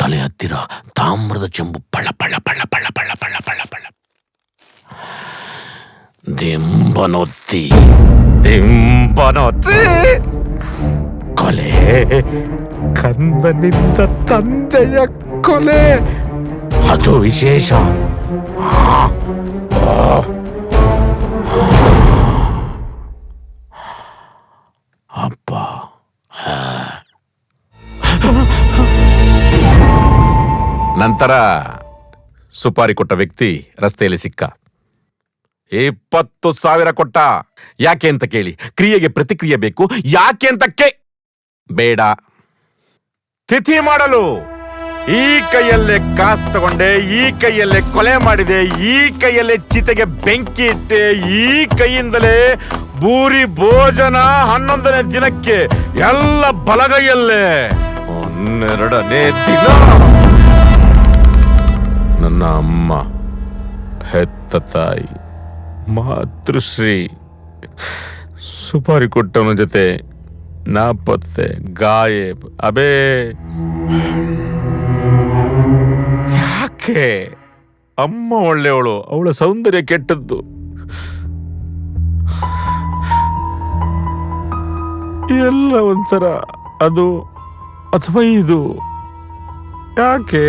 ತಲೆ ಹತ್ತಿರ ತಾಮ್ರದ ಚೆಂಬು ಪಳ ಪಳ ಪಳ ಪಳ ಪಳ ಪಳ ಪಳ ಪಳ ದಿಂಬನೊತ್ತಿ ದಿಂಬನೊತ್ತಿ ಕೊಲೆ ಕಂದನಿಂದ ತಂದೆಯ ಕೊಲೆ ಅದು ವಿಶೇಷ ನಂತರ ಸುಪಾರಿ ಕೊಟ್ಟ ವ್ಯಕ್ತಿ ರಸ್ತೆಯಲ್ಲಿ ಸಿಕ್ಕ. ಇಪ್ಪತ್ತು ಸಾವಿರ ಕೊಟ್ಟ. ಯಾಕೆ ಅಂತ ಕೇಳಿ. ಕ್ರಿಯೆಗೆ ಪ್ರತಿಕ್ರಿಯೆ ಬೇಕು. ಯಾಕೆ ಅಂತ ಕೇ ಬೇಡ. ತಿಥಿ ಮಾಡಲು. ಈ ಕೈಯಲ್ಲೇ ಕಾಸು ತಗೊಂಡೆ, ಈ ಕೈಯಲ್ಲೇ ಕೊಲೆ ಮಾಡಿದೆ, ಈ ಕೈಯಲ್ಲೇ ಚಿತೆಗೆ ಬೆಂಕಿ ಇಟ್ಟೆ, ಈ ಕೈಯಿಂದಲೇ ಬೂರಿ ಭೋಜನ ಹನ್ನೊಂದನೇ ದಿನಕ್ಕೆ ಎಲ್ಲ ಬಲಗೈಯಲ್ಲೇ. ಒಂದೆರಡನೇ ದಿನ. ಹೆತ್ತ ತಾಯಿ ಮಾತೃಶ್ರೀ, ಸುಪಾರಿ ಕೊಟ್ಟವನ ಜೊತೆ ನಾಪತ್ತೆ ಗಾಯೇಬ್ ಅಬೇ. ಯಾಕೆ? ಅಮ್ಮ ಒಳ್ಳೆಯವಳು, ಅವಳ ಸೌಂದರ್ಯ ಕೆಟ್ಟದ್ದು. ಎಲ್ಲ ಒಂಥರ, ಅದು ಅಥವಾ ಇದು. ಯಾಕೆ?